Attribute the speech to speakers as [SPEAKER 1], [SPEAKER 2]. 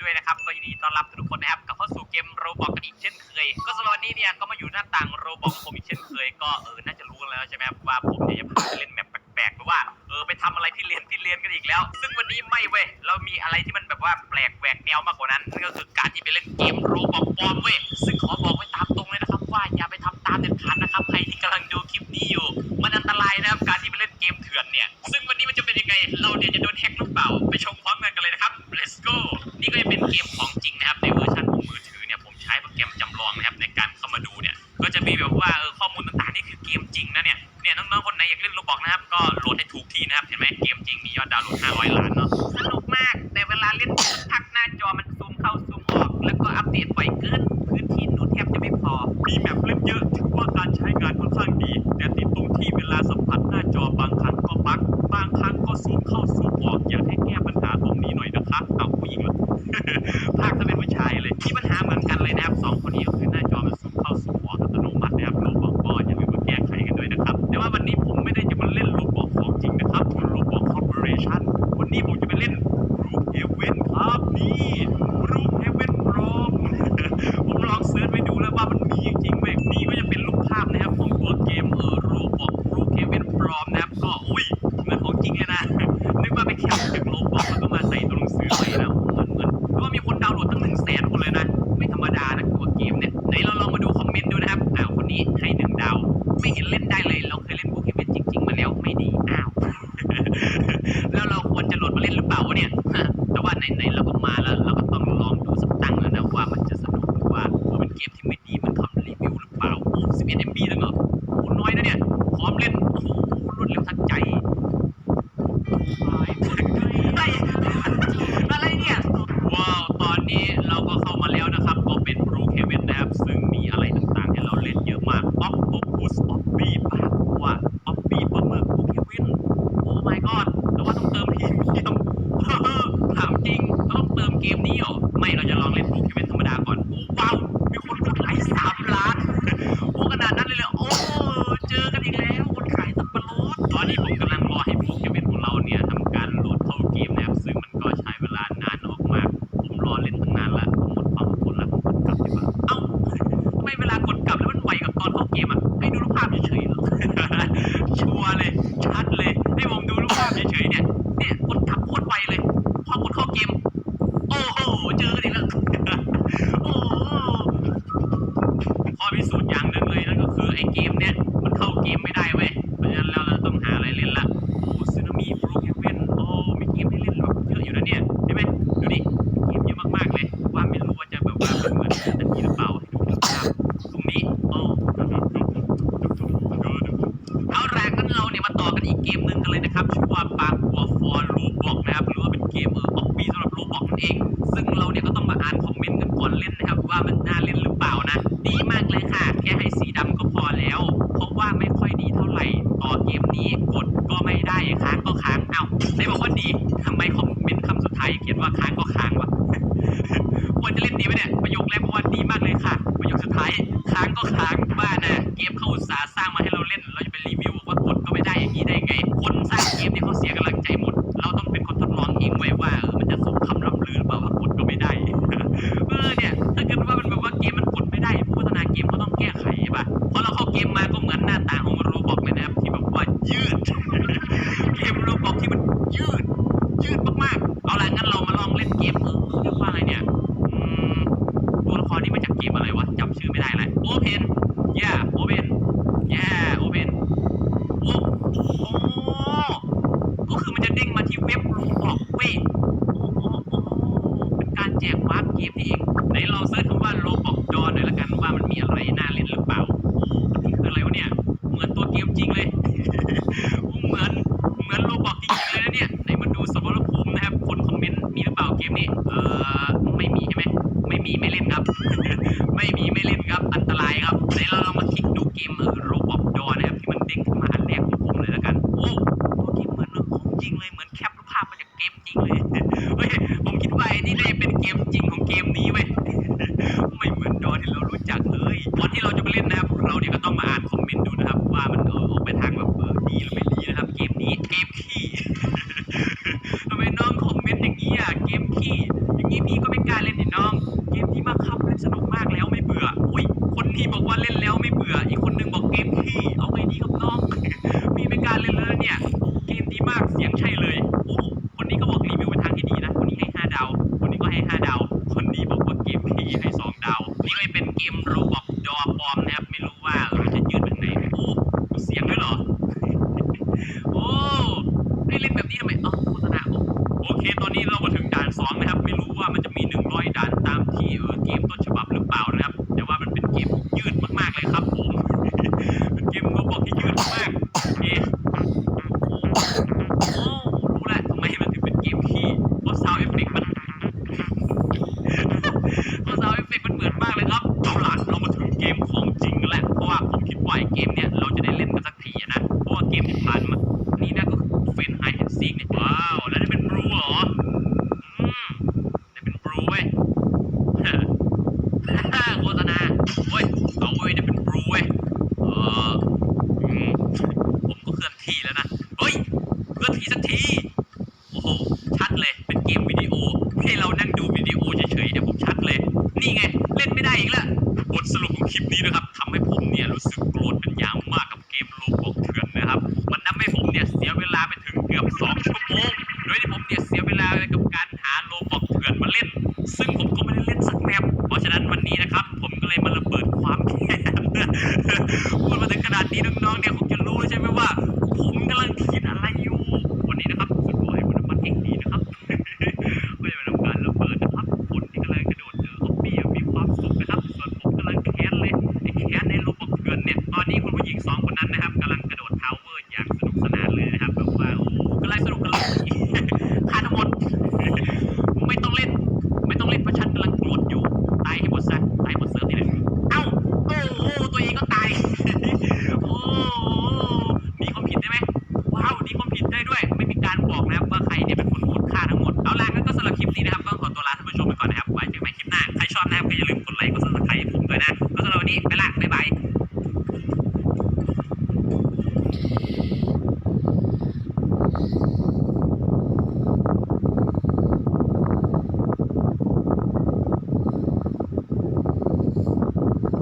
[SPEAKER 1] ด้วยนะครับก็ยินดีต้อนรับทุกคนนะครับกลับเข้าสู่เกมโรบอกกันอีกเช่นเคย ก็สำหรับวันนี้เนี่ยก็มาอยู่หน้าต่างโรบอกผมอีกเช่นเคย ก็เออน่าจะรู้กันแล้วใช่ไหมครับว่าผมเนี่ยจะพาไปเล่นแบบแปลกๆหรือว่าเออไปทำอะไรที่เรียนที่เรียนกันอีกแล้ว ซึ่งวันนี้ไม่เว้ยเรามีอะไรที่มันแบบว่าแปลกแหวกแนวมากกว่านั้นนั่นก็คือการที่ไปเล่นเกมโรบอกปลอมเว้ยซึ่งขอบอกไว้ตามตรงเลยนะครับว่าอย่าไปทำตามเด็ดขาดนะครับใครที่กำลังดูคลิปนี้อยู่ มันอันตรายนะครับการที่ไปเล่นเกมเถื่อนเนี่ยซึ่งวันนี้มันจะเป็นยังไงเราเนี่ยจะโดนแฮกหรือเปล่า สนุกมากแต่เวลาเล่นพักหน้าจอมันซูมเข้าซูมออก แล้วก็อัปเดตบ่อยเกิน พื้นที่หนูแทบจะไม่พอ มีแมปเล่นเยอะถือว่าการใช้งานค่อนข้างดี แต่ติดตรงที่เวลาสัมผัสหน้าจอบางครั้งก็บั๊กบางครั้งก็ซูมเข้าซูมออกอยากให้แก้ปัญหาตรงนี้หน่อยนะคะเอาผู้หญิงเหรอภาคถ้าเป็นผู้ชายเลยมีปัญหาเหมือนกันเลยนะครับสองคนนี้ก็คือหน้าจอมันซูมเข้าซูมออกอัตโนมัตินะครับโรบอกก็อย่าลืมมาแก้ไขกันด้วยนะครับแต่ว่าวันนี้ผมไม่ได้จะมาเล่นโรบอกของจริงนะครับคือโรบอกคอร์ปอเรชั่น นี้ผมจะไปเล่นรูปเอเวนครับนี่ อนนี้ผมกำลังรอให้บรูเคเวนของเราเนี่ยทำการโหลดเข้าเกมนะครับ ซึ่งมันก็ใช้เวลานานออกมาก ผมรอเล่นตั้งนานละผมหมดความอดทนล้วผมกดกลับดีกว่าเอ้าทำไมเวลากดกลับแล้วมันไวกับตอนเข้าเกมอะให้ดูรูปภาพเฉยๆหรอชัวร์เลยชัดเลยให้ผมดูรูปภาพเฉยๆเนี่ยเนี่ยกดกลับโคตรไวเลยพอกดเข้าเกม โอ้โหเจอกันอีกแล้วโอ้โหข้อพิสูจน์อย่างหนึ่งเลยนั่นก็คือไอ้เกมเนี่ยมันเข้าเกมไม่ได้ ดีมากเลยค่ะ แค่ให้สีดำก็พอแล้ว เพราะว่าไม่ค่อยดีเท่าไหร่ ต่อเกมนี้กดก็ไม่ได้ค้างก็ค้าง เอ้าไหนบอกว่าดีทำไมคอมเมนต์คำสุดท้ายเขียนว่าค้างก็ค้างวะควรจะเล่นดีไหมเนี่ยประโยคแรกบอกว่าดีมากเลยค่ะ ประโยคสุดท้ายค้างก็ค้างบ้านะเกมเขาอุตส่าห์สร้างมาให้เราเล่นเราจะไปรีวิวบอกว่ากดก็ไม่ได้อย่างนี้ได้ไง คนสร้างเกมนี่เขาเสียกำลังใจหมด เราต้อง วาร์ปเกมนี่เองไหนลองเซิร์ชคำว่าโลบอกจอหน่อยละกันว่ามันมีอะไรน่าเล่นหรือเปล่าโอ้อันนี้คืออะไรวะเนี่ย เหมือนตัวเกมจริงเลย เหมือนเหมือนโลบอกจริงเลยนะเนี่ยไหนมาดูสมรภูมินะครับ คนคอมเมนต์มีหรือเปล่าเกมนี้ เออไม่มีใช่ไหม ไม่มีไม่เล่นครับ ไม่มีไม่เล่นครับ อันตรายครับไหนเราลองมาคลิกดูเกมเออโรบอกดอนะครับที่มันเด้งขึ้นมาอันแรกของผมเลยแล้วกัน โอ้ตัวเกมเหมือนของจริงเลยเหมือนแคปรูปภาพมาจากเกมจริงเลย เฮ้ยผมคิดว่าไอ้นี่น่าจะเป็นเกมจริงของเกมนี้เว้ย ไม่เหมือนดอที่เรารู้จักเลยก่อนที่เราจะไปเล่นนะครับ เราเนี่ยก็ต้องมาอ่านคอมเมนต์ดูนะครับ ว่ามันเออออกไปทางแบบเออดีหรือไม่ดีนะครับ เกมนี้เกมขี้ ทำไมน้องคอมเมนต์อย่างนี้อะเกมขี้อย่างนี้พี่ก็ไม่กล้า ให้ห้าดาว คนนี้บอกว่าเกมพีให้สองดาว นี่ก็เป็นเกมโรบอกดอปลอมนะครับ ไม่รู้ว่าเออจะยืดไปไหน โอ้มีเสียงด้วยเหรอ โอ้ได้เล่นแบบนี้ทำไม อ๋อโฆษณาโอเค ตอนนี้เรามาถึงด่านสองนะครับ ไม่รู้ว่ามันจะมีหนึ่งร้อยด่านตามที่เออเกมต้นฉบับหรือเปล่านะครับ แต่ว่ามันเป็นเกมยืดมากๆเลยครับผม เป็นเกมโรบอกที่ยืดมากๆโอเค โอ้รู้แล้วทำไมมันถึงเป็นเกมที่เพราะซาวเอฟเฟกมันเพราะซาวเอฟเฟกมันเหมือนมากเลยครับเอาล่ะเรามาถึงเกมของจริงแล้ว เพราะว่าผมคิดว่าไอ้เกมเนี้ยเราจะได้เล่นกันสักทีอะนะ เพราะว่าเกมที่ผ่านมา นี่นะก็คือเฟนไฮแอนซิงเนี่ยว้าว แล้วนี่เป็นบลูเหรอ อืมนี่เป็นบลูเว้ย โฆษณาเว้ย เอาเว้ยนี่เป็นบลูเว้ย เอออืมผมก็เคลื่อน ทีแล้วนะ เฮ้ยเพื่อนทีสักที โอ้โห ชัดเลย เป็นเกมวิดีโอให้เรานั่งดูวิดีโอเฉยๆเนี่ยผมชัดเลย นี่ไง เล่นไม่ได้อีกแล้ว บทสรุปของคลิปนี้นะครับทำให้ผมเนี่ยรู้สึกโกรธเป็นอย่างมากกับเกมโลบอกเถื่อนนะครับ มันทำให้ผมเนี่ยเสียเวลาไปถึงเกือบ2ชั่วโมง โดยที่ผมเนี่ยเสียเวลาไปกับการหาโลบอกเถื่อนมาเล่น ซึ่งผมก็ไม่ได้เล่นสักแมปเพราะฉะนั้นวันนี้นะครับ ผมก็เลยมาระเบิดความแค้นพูดมาถึงขนาดนี้น้องๆเนี่ยคงจะรู้ใช่ไหมว่า นนั้นนะครับ